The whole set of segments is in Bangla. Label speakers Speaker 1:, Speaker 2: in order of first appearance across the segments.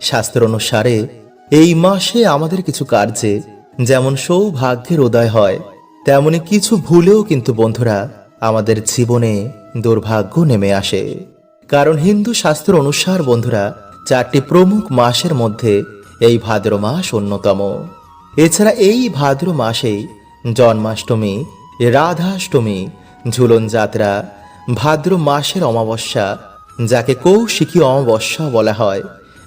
Speaker 1: শাস্ত্র অনুসারে, এই মাসে আমাদের কিছু কার্যে যেমন সৌভাগ্যের উদয় হয়, তেমনি কিছু ভুলেও কিন্তু বন্ধুরা আমাদের জীবনে দুর্ভাগ্য নেমে আসে। কারণ হিন্দু শাস্ত্র অনুসার বন্ধুরা, চারটি প্রমুখ মাসের মধ্যে এই ভাদ্র মাস অন্যতম। এছাড়া এই ভাদ্র মাসেই জন্মাষ্টমী, রাধাষ্টমী, ঝুলন যাত্রা, ভাদ্র মাসের অমাবস্যা, যাকে কৌশিকী অমাবস্যা বলা হয়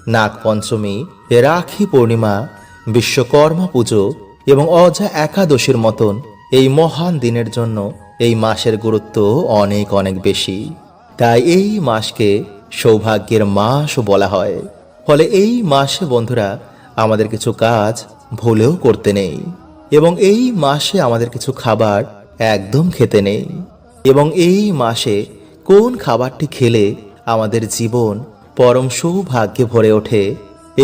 Speaker 1: নাগপঞ্চমী, রাখি পূর্ণিমা, বিশ্বকর্মা পুজো এবং অজা একাদশীর মতন এই মহান দিনের জন্য এই মাসের গুরুত্ব অনেক অনেক বেশি। তাই এই মাসকে সৌভাগ্যের মাসও বলা হয়। ফলে এই মাসে বন্ধুরা আমাদের কিছু কাজ ভুলেও করতে নেই এবং এই মাসে আমাদের কিছু খাবার একদম খেতে নেই এবং এই মাসে কোন খাবারটি খেলে আমাদের জীবন পরম সৌভাগ্যে ভরে ওঠে।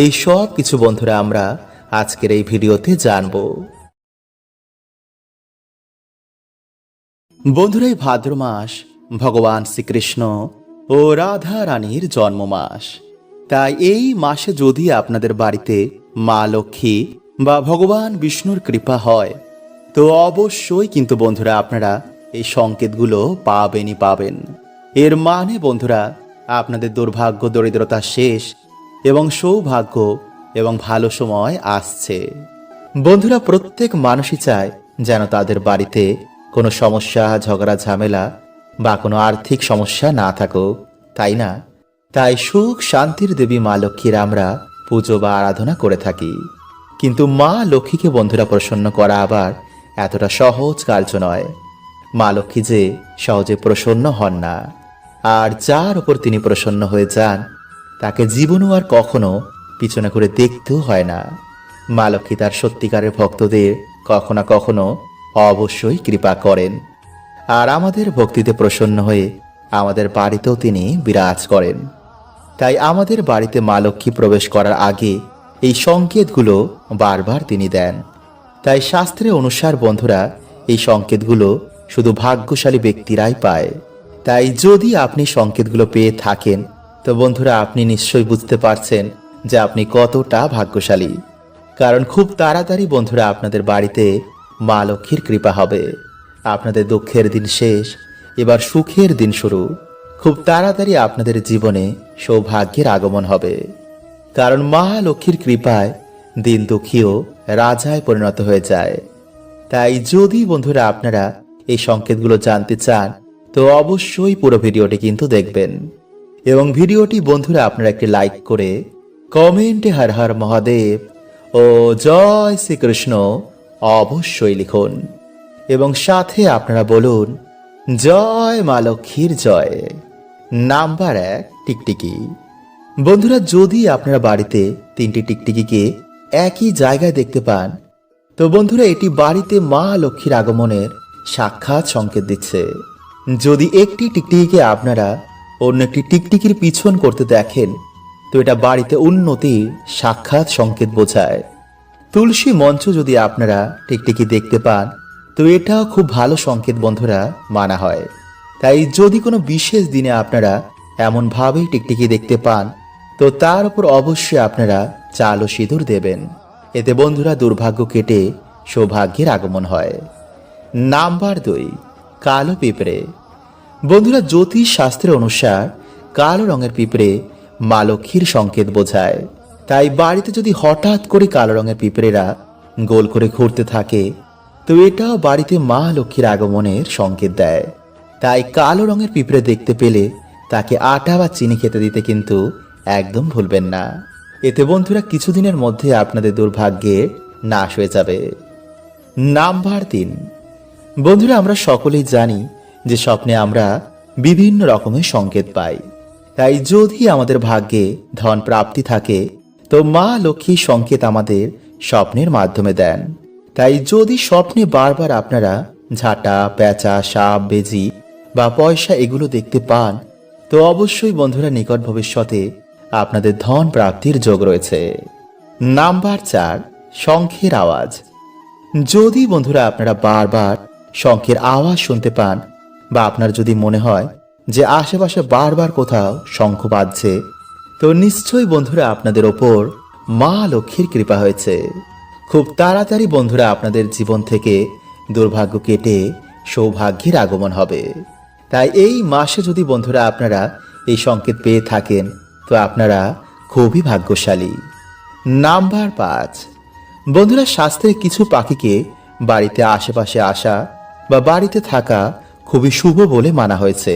Speaker 1: এই সব কিছু বন্ধুরা আমরা আজকের এই ভিডিওতে জানব। বন্ধুরা, এই ভাদ্র মাস ভগবান শ্রীকৃষ্ণ ও রাধা রানীর জন্ম মাস। তাই এই মাসে যদি আপনাদের বাড়িতে মা লক্ষ্মী বা ভগবান বিষ্ণুর কৃপা হয়, তো অবশ্যই কিন্তু বন্ধুরা আপনারা এই সংকেতগুলো পাবেনই পাবেন। এর মানে বন্ধুরা আপনাদের দুর্ভাগ্য, দরিদ্রতা শেষ এবং সৌভাগ্য এবং ভালো সময় আসছে। বন্ধুরা, প্রত্যেক মানুষই চায় যেন তাদের বাড়িতে কোনো সমস্যা, ঝগড়া, ঝামেলা বা কোনো আর্থিক সমস্যা না থাকুক, তাই না? তাই সুখ শান্তির দেবী মা লক্ষ্মীর আমরা পুজো বা আরাধনা করে থাকি। কিন্তু মা লক্ষ্মীকে বন্ধুরা প্রসন্ন করা আবার এতটা সহজ কার্য নয়। মা লক্ষ্মী যে সহজে প্রসন্ন হন না। আর যার উপর তিনি প্রসন্ন হয়ে যান, তাকে জীবনও আর কখনো পিছনে করে দেখতেও হয় না। মা লক্ষ্মী তার সত্যিকারের ভক্তদের কখনো কখনো অবশ্যই কৃপা করেন। আর আমাদের ভক্তিতে প্রসন্ন হয়ে আমাদের বাড়িতেও তিনি বিরাজ করেন। তাই আমাদের বাড়িতে মা লক্ষ্মী প্রবেশ করার আগে এই সংকেতগুলো বারবার তিনি দেন। তাই শাস্ত্রে অনুসার বন্ধুরা, এই সংকেতগুলো শুধু ভাগ্যশালী ব্যক্তিরাই পায়। তাই যদি আপনি সংকেতগুলো পেয়ে থাকেন, তো বন্ধুরা আপনি নিশ্চয়ই বুঝতে পারছেন যে আপনি কতটা ভাগ্যশালী। কারণ খুব তাড়াতাড়ি বন্ধুরা আপনাদের বাড়িতে মা লক্ষ্মীর কৃপা হবে। আপনাদের দুঃখের দিন শেষ, এবার সুখের দিন শুরু। খুব তাড়াতাড়ি আপনাদের জীবনে সৌভাগ্যের আগমন হবে। কারণ মা লক্ষ্মীর কৃপায় দিন দুঃখীও রাজায় পরিণত হয়ে যায়। তাই যদি বন্ধুরা আপনারা এই সংকেতগুলো জানতে চান তো অবশ্যই পুরো ভিডিওটি কিন্তু দেখবেন। এবং ভিডিওটি বন্ধুরা আপনারা একটি লাইক করে কমেন্টে হর হর মহাদেব ও জয় শ্রীকৃষ্ণ অবশ্যই লিখুন। এবং সাথে আপনারা বলুন, জয় মা লক্ষ্মীর জয়। নাম্বার এক, টিকটিকি। বন্ধুরা, যদি আপনারা বাড়িতে তিনটি টিকটিকিকে একই জায়গায় দেখতে পান, তো বন্ধুরা, এটি বাড়িতে মা লক্ষ্মীর আগমনের সাক্ষাৎ সংকেত দিচ্ছে। যদি একটি টিকটিকিকে আপনারা অন্য একটি টিকটিকির পিছন করতে দেখেন, তো এটা বাড়িতে উন্নতির সাক্ষাৎ সংকেত বোঝায়। তুলসী মঞ্চ যদি আপনারা টিকটিকি দেখতে পান, তো এটাও খুব ভালো সংকেত বন্ধুরা মানা হয়। তাই যদি কোনো বিশেষ দিনে আপনারা এমনভাবেই টিকটিকি দেখতে পান, তো তার উপর অবশ্যই আপনারা চাল ও সিঁদুর দেবেন। এতে বন্ধুরা দুর্ভাগ্য কেটে সৌভাগ্যের আগমন হয়। নাম্বার দুই কালো পিঁপড়ে। বন্ধুরা, জ্যোতিষ শাস্ত্রের অনুসার কালো রঙের পিঁপড়ে মা লক্ষ্মীর সংকেত বোঝায়। তাই বাড়িতে যদি হঠাৎ করে কালো রঙের পিঁপড়েরা গোল করে ঘুরতে থাকে, তো এটাও বাড়িতে মা লক্ষ্মীর আগমনের সংকেত দেয়। তাই কালো রঙের পিঁপড়ে দেখতে পেলে তাকে আটা বা চিনি খেতে দিতে কিন্তু একদম ভুলবেন না। এতে বন্ধুরা, কিছুদিনের মধ্যে আপনাদের দুর্ভাগ্যে নাশ হয়ে যাবে। নাম্বার তিন। বন্ধুরা, আমরা সকলেই জানি যে স্বপ্নে আমরা বিভিন্ন রকমের সংকেত পাই। তাই যদি আমাদের ভাগ্যে ধন প্রাপ্তি থাকে, তো মা লক্ষ্মী সংকেত আমাদের স্বপ্নের মাধ্যমে দেন। তাই যদি স্বপ্নে বারবার আপনারা ঝাঁটা, পেঁচা, সাপ, বেজি বা পয়সা এগুলো দেখতে পান, তো অবশ্যই বন্ধুরা, নিকট ভবিষ্যতে আপনাদের ধন প্রাপ্তির যোগ রয়েছে। নাম্বার চার, শঙ্খের আওয়াজ। যদি বন্ধুরা, আপনারা বারবার শঙ্খের আওয়াজ শুনতে পান বা আপনার যদি মনে হয় যে আশেপাশে বারবার কোথাও শঙ্খ বাজছে, তো নিশ্চয়ই বন্ধুরা আপনাদের ওপর মা লক্ষ্মীর কৃপা হয়েছে। খুব তাড়াতাড়ি বন্ধুরা আপনাদের জীবন থেকে দুর্ভাগ্য কেটে সৌভাগ্যের আগমন হবে। তাই এই মাসে যদি বন্ধুরা আপনারা এই সংকেত পেয়ে থাকেন, তো আপনারা খুবই ভাগ্যশালী। নাম্বার পাঁচ, বন্ধুরা শাস্ত্রে কিছু পাখিকে বাড়িতে আশেপাশে আসা বা বাড়িতে থাকা খুবই শুভ বলে মানা হয়েছে।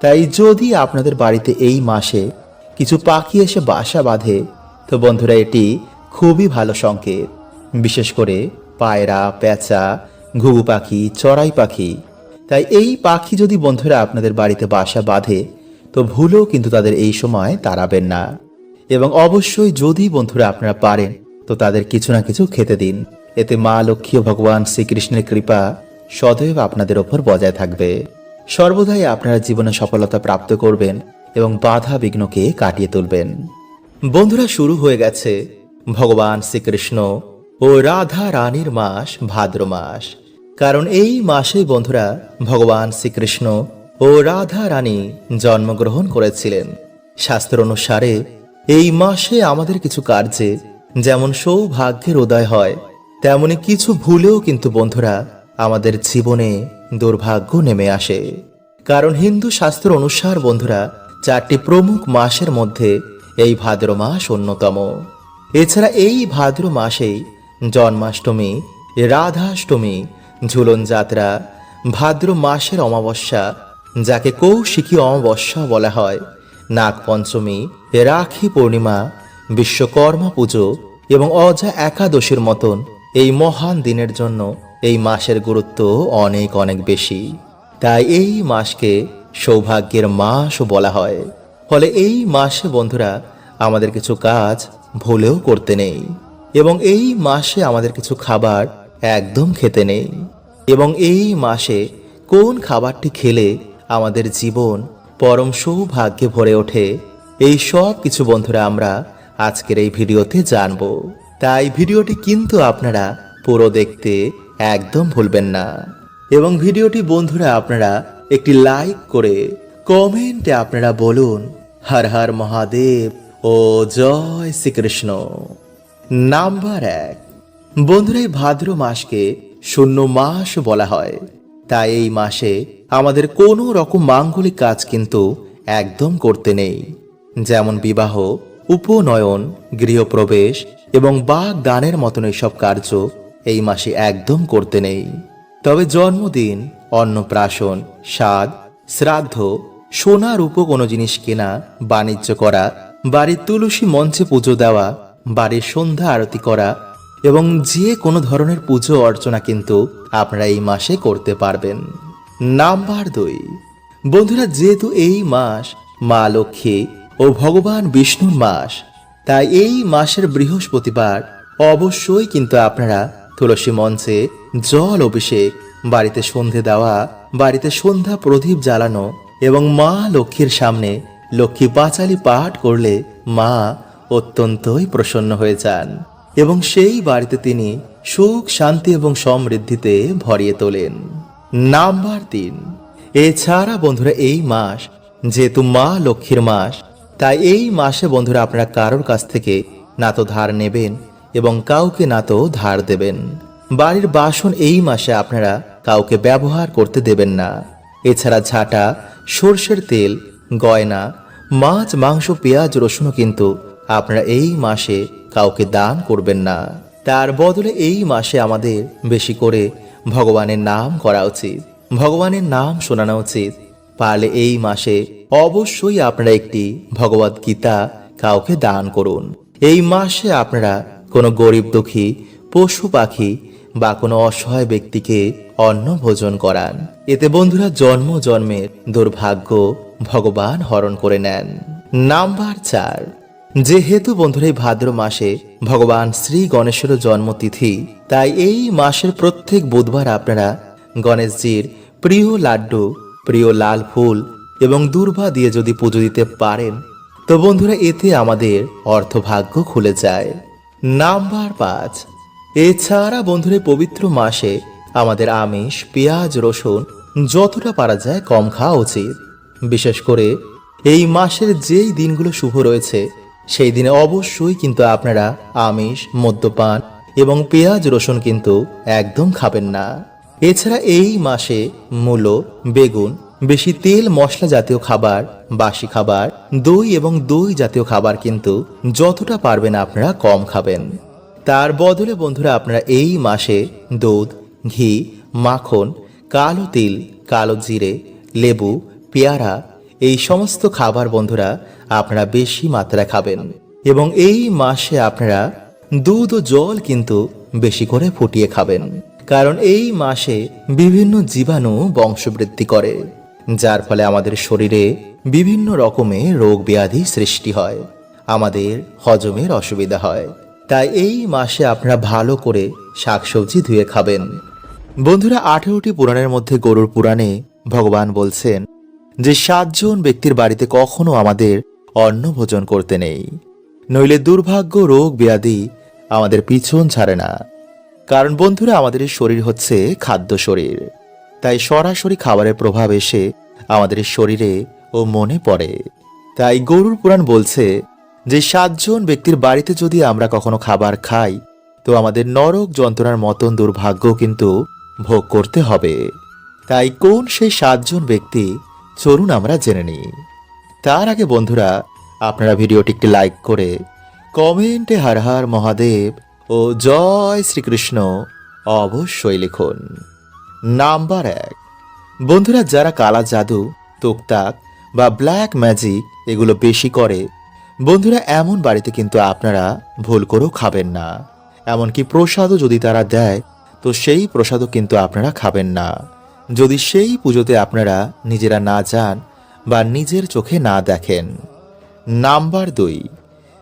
Speaker 1: তাই যদি আপনাদের বাড়িতে এই মাসে কিছু পাখি এসে বাসা বাঁধে, তো বন্ধুরা, এটি খুবই ভালো সংকেত। বিশেষ করে পায়রা পেঁচা ঘুঘু পাখি, চড়াই পাখি। তাই এই পাখি যদি বন্ধুরা আপনাদের বাড়িতে বাসা বাঁধে, তো ভুলেও কিন্তু তাদের এই সময় তাড়াবেন না। এবং অবশ্যই যদি বন্ধুরা আপনারা পারেন, তো তাদের কিছু না কিছু খেতে দিন। এতে মা লক্ষ্মী ভগবান শ্রীকৃষ্ণের কৃপা সদৈব আপনাদের ওপর বজায় থাকবে। সর্বদাই আপনারা জীবনে সফলতা প্রাপ্ত করবেন এবং বাধা বিঘ্নকে কাটিয়ে তুলবেন। বন্ধুরা, শুরু হয়ে গেছে ভগবান শ্রীকৃষ্ণ ও রাধা রানীর মাস, ভাদ্র মাস। কারণ এই মাসেই বন্ধুরা, ভগবান শ্রীকৃষ্ণ ও রাধা রানী জন্মগ্রহণ করেছিলেন। শাস্ত্র অনুসারে এই মাসে আমাদের কিছু কার্যে যেমন সৌভাগ্যের উদয় হয়, তেমনি কিছু ভুলেও কিন্তু বন্ধুরা আমাদের জীবনে দুর্ভাগ্য নেমে আসে। কারণ হিন্দু শাস্ত্র অনুসার, বন্ধুরা, চারটি প্রমুখ মাসের মধ্যে এই ভাদ্র মাস অন্যতম। এছাড়া এই ভাদ্র মাসেই জন্মাষ্টমী, রাধাষ্টমী, ঝুলন যাত্রা ভাদ্র মাসের অমাবস্যা, যাকে কৌশিকী অমাবস্যা বলা হয় নাগ পঞ্চমী রাখি পূর্ণিমা, বিশ্বকর্মা পুজো এবং অজা একাদশীর মতন এই মহান দিনের জন্য এই মাসের গুরুত্ব অনেক অনেক বেশি। তাই এই মাসকে সৌভাগ্যের মাসও বলা হয়। ফলে এই মাসে বন্ধুরা আমাদের কিছু কাজ ভুলেও করতে নেই এবং এই মাসে আমাদের কিছু খাবার একদম খেতে নেই এবং এই মাসে কোন খাবারটি খেলে আমাদের জীবন পরম সৌভাগ্যে ভরে ওঠে, এই সব কিছু বন্ধুরা আমরা আজকের এই ভিডিওতে জানব। তাই ভিডিওটি কিন্তু আপনারা পুরো দেখতে একদম ভুলবেন না। এবং ভিডিওটি বন্ধুরা আপনারা একটি লাইক করে কমেন্টে আপনারা বলুন, হর হর মহাদেব ও জয় শ্রীকৃষ্ণ। নাম্বার এক। বন্ধুরা, এই ভাদ্র মাসকে শূন্য মাস বলা হয়। তাই এই মাসে আমাদের কোনো রকম মাঙ্গলিক কাজ কিন্তু একদম করতে নেই। যেমন বিবাহ, উপনয়ন, গৃহপ্রবেশ এবং বাগ দানের মতন এইসব কার্য এই মাসে একদম করতে নেই। তবে জন্মদিন, অন্নপ্রাশন, স্বাদ, শ্রাদ্ধ সোনা রূপ কোনো জিনিস কেনা, বাণিজ্য করা, বাড়ির তুলসী মঞ্চে পুজো দেওয়া, বাড়ির সন্ধ্যা আরতি করা এবং যে কোনো ধরনের পুজো অর্চনা কিন্তু আপনারা এই মাসে করতে পারবেন। নাম্বার দুই। বন্ধুরা, যেহেতু এই মাস মা লক্ষ্মী ও ভগবান বিষ্ণুর মাস, তাই এই মাসের বৃহস্পতিবার অবশ্যই কিন্তু আপনারা তুলসী মঞ্চে জল অভিষেক, বাড়িতে সন্ধে দেওয়া, বাড়িতে সন্ধ্যা প্রদীপ জ্বালানো এবং মা লক্ষ্মীর সামনে লক্ষ্মী পাঁচালি পাঠ করলে মা অত্যন্তই প্রসন্ন হয়ে যান এবং সেই বাড়িতে তিনি সুখ, শান্তি এবং সমৃদ্ধিতে ভরিয়ে তোলেন। নাম্বার তিন। এছাড়া বন্ধুরা, এই মাস যেহেতু মা লক্ষ্মীর মাস, তাই এই মাসে বন্ধুরা আপনারা কারোর কাছ থেকে না তো ধার নেবেন এবং কাউকে না তো ধার দেবেন। বাড়ির বাসন এই মাসে আপনারা কাউকে ব্যবহার করতে দেবেন না। এছাড়া ঝাঁটা, সর্ষের তেল, গয়না, মাছ, মাংস, পেঁয়াজ, রসুনও কিন্তু আপনারা এই মাসে কাউকে দান করবেন না। তার বদলে এই মাসে আমাদের বেশি করে ভগবানের নাম করা উচিত। ভগবানের নাম শোনানো উচিত। পারলে এই মাসে অবশ্যই আপনারা একটি ভগবত গীতা কাউকে দান করুন। এই মাসে আপনারা কোনো গরিব দুঃখী, পশু পাখি বা কোনো অসহায় ব্যক্তিকে অন্ন ভোজন করান। এতে বন্ধুরা জন্ম জন্মের দুর্ভাগ্য ভগবান হরণ করে নেন। নাম্বার চার, যেহেতু বন্ধুরা এই ভাদ্র মাসে ভগবান শ্রী গণেশের জন্মতিথি, তাই এই মাসের প্রত্যেক বুধবার আপনারা গণেশজির প্রিয় লাড্ডু, প্রিয় লাল ফুল এবং দুর্বা দিয়ে যদি পুজো দিতে পারেন, তো বন্ধুরা এতে আমাদের অর্থভাগ্য খুলে যায়। নাম্বার পাঁচ। এছাড়া বন্ধুরা পবিত্র মাসে আমাদের আমিষ, পেঁয়াজ, রসুন যতটা পারা যায় কম খাওয়া উচিত। বিশেষ করে এই মাসের যেই দিনগুলো শুভ রয়েছে, সেই দিনে অবশ্যই কিন্তু আপনারা আমিষ, মদ্যপান এবং পেঁয়াজ, রসুন কিন্তু একদম খাবেন না। এছাড়া এই মাসে মূলো, বেগুন বেশি তেল মশলা জাতীয় খাবার, বাসি খাবার, দই এবং দই জাতীয় খাবার কিন্তু যতটা পারবেন আপনারা কম খাবেন। তার বদলে বন্ধুরা আপনারা এই মাসে দুধ, ঘি, মাখন, কালো তিল, কালো জিরে, লেবু, পেয়ারা এই সমস্ত খাবার বন্ধুরা আপনারা বেশি মাত্রায় খাবেন এবং এই মাসে আপনারা দুধ ও জল কিন্তু বেশি করে ফুটিয়ে খাবেন। কারণ এই মাসে বিভিন্ন জীবাণু বংশবৃদ্ধি করে। যার ফলে আমাদের শরীরে বিভিন্ন রকমের রোগ ব্যাধি সৃষ্টি হয়। আমাদের হজমের অসুবিধা হয়। তাই এই মাসে আপনারা ভালো করে শাকসবজি ধুয়ে খাবেন। বন্ধুরা, আঠেরোটি পুরাণের মধ্যে গরুর পুরাণে ভগবান বলছেন যে, সাতজন ব্যক্তির বাড়িতে কখনো আমাদের অন্ন ভোজন করতে নেই। নইলে দুর্ভাগ্য, রোগ ব্যাধি আমাদের পিছন ছাড়ে না। কারণ বন্ধুরা, আমাদের শরীর হচ্ছে খাদ্য শরীর। তাই সরাসরি খাবারের প্রভাব এসে আমাদের শরীরে ও মনে পড়ে। তাই গরুর পুরাণ বলছে যে, সাতজন ব্যক্তির বাড়িতে যদি আমরা কখনো খাবার খাই, তো আমাদের নরক যন্ত্রণার মতন দুর্ভাগ্য কিন্তু ভোগ করতে হবে। তাই কোন সেই সাতজন ব্যক্তি, চলুন আমরা জেনে নিই। তার আগে বন্ধুরা, আপনারা ভিডিওটি একটি লাইক করে কমেন্টে হার হার মহাদেব ও জয় শ্রীকৃষ্ণ অবশ্যই লিখুন। নাম্বার এক। বন্ধুরা, যারা কালা জাদু তোকতাক বা ব্ল্যাক ম্যাজিক এগুলো বেশি করে, বন্ধুরা, এমন বাড়িতে কিন্তু আপনারা ভুল করেও খাবেন না। এমনকি প্রসাদও যদি তারা দেয়, তো সেই প্রসাদও কিন্তু আপনারা খাবেন না। যদি সেই পুজোতে আপনারা নিজেরা না যান বা নিজের চোখে না দেখেন। নাম্বার দুই।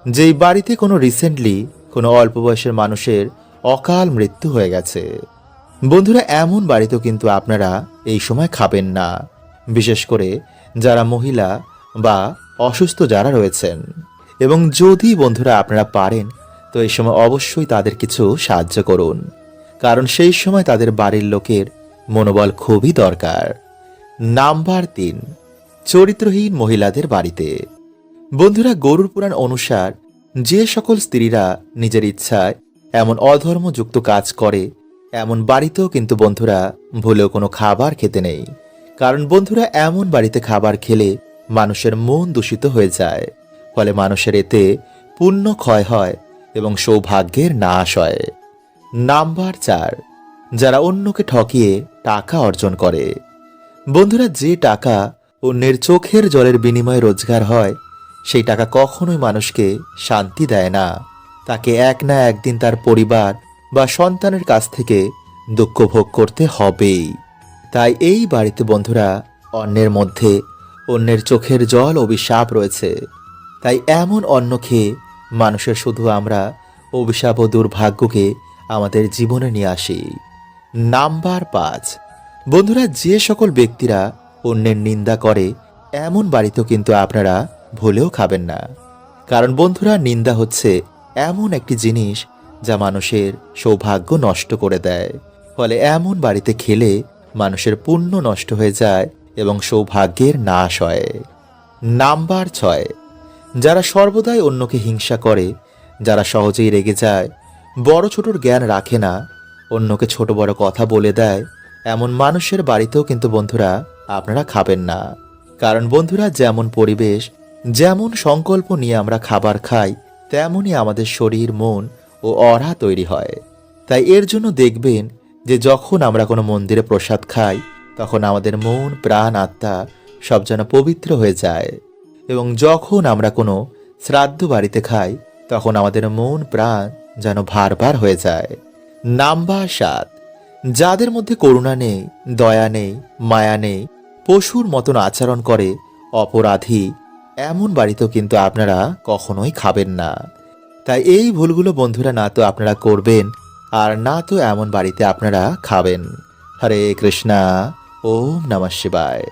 Speaker 1: যেই বাড়িতে কোনো রিসেন্টলি কোনো অল্প বয়সের মানুষের অকাল মৃত্যু হয়ে গেছে বন্ধুরা, এমন বাড়িতেও কিন্তু আপনারা এই সময় খাবেন না। বিশেষ করে যারা মহিলা বা অসুস্থ যারা রয়েছেন। এবং যদি বন্ধুরা আপনারা পারেন, তো এই সময় অবশ্যই তাদের কিছু সাহায্য করুন। কারণ সেই সময় তাদের বাড়ির লোকের মনোবল খুবই দরকার। নাম্বার তিন, চরিত্রহীন মহিলাদের বাড়িতে। বন্ধুরা, গরুর পুরাণ অনুসার যে সকল স্ত্রীরা নিজের ইচ্ছায় এমন অধর্মযুক্ত কাজ করে এমন বাড়িতেও কিন্তু বন্ধুরা ভুলেও কোনো খাবার খেতে নেই। কারণ বন্ধুরা এমন বাড়িতে খাবার খেলে মানুষের মন দূষিত হয়ে যায়। ফলে মানুষের এতে পুণ্য ক্ষয় হয় এবং সৌভাগ্যের নাশ হয়। নাম্বার চার, যারা অন্যকে ঠকিয়ে টাকা অর্জন করে। বন্ধুরা যে টাকা অন্যের চোখের জলের বিনিময়ে রোজগার হয়, সেই টাকা কখনোই মানুষকে শান্তি দেয় না। তাকে এক না একদিন তার পরিবার বা সন্তানের কাছ থেকে দুঃখ ভোগ করতে হবেই। তাই এই বাড়িতে বন্ধুরা, অন্যের মধ্যে অন্যের চোখের জল অভিশাপ রয়েছে। তাই এমন অন্ন খেয়ে মানুষের শুধু আমরা অভিশাপ ও দুর্ভাগ্যকে আমাদের জীবনে নিয়ে আসি। নাম্বার পাঁচ। বন্ধুরা, যে সকল ব্যক্তিরা অন্যের নিন্দা করে, এমন বাড়িতেও কিন্তু আপনারা ভুলেও খাবেন না। কারণ বন্ধুরা, নিন্দা হচ্ছে এমন একটি জিনিস যা মানুষের সৌভাগ্য নষ্ট করে দেয়। ফলে এমন বাড়িতে খেলে মানুষের পুণ্য নষ্ট হয়ে যায় এবং সৌভাগ্যের নাশ হয়। নাম্বার ছয়, যারা সর্বদাই অন্যকে হিংসা করে, যারা সহজেই রেগে যায়, বড় ছোটর জ্ঞান রাখে না, অন্যকে ছোট বড় কথা বলে দেয়, এমন মানুষের বাড়িতেও কিন্তু বন্ধুরা আপনারা খাবেন না। কারণ বন্ধুরা যেমন পরিবেশ, যেমন সংকল্প নিয়ে আমরা খাবার খাই, তেমনই আমাদের শরীর, মন ও অরা তৈরি হয়। তাই এর জন্য দেখবেন যে যখন আমরা কোনো মন্দিরে প্রসাদ খাই, তখন আমাদের মন, প্রাণ, আত্মা সব যেন পবিত্র হয়ে যায় এবং যখন আমরা কোনো শ্রাদ্ধ বাড়িতে খাই, তখন আমাদের মন, প্রাণ যেন ভারবার হয়ে যায়। নাম্বার সাত, যাদের মধ্যে করুণা নেই, দয়া নেই, মায়া নেই, পশুর মতন আচরণ করে অপরাধী, এমন বাড়িতেও কিন্তু আপনারা কখনোই খাবেন না। তাই এই ভুলগুলো বন্ধুরা না তো আপনারা করবেন, আর না তো এমন বাড়িতে আপনারা খাবেন। হরে কৃষ্ণা, ওম নমঃ শিবায়।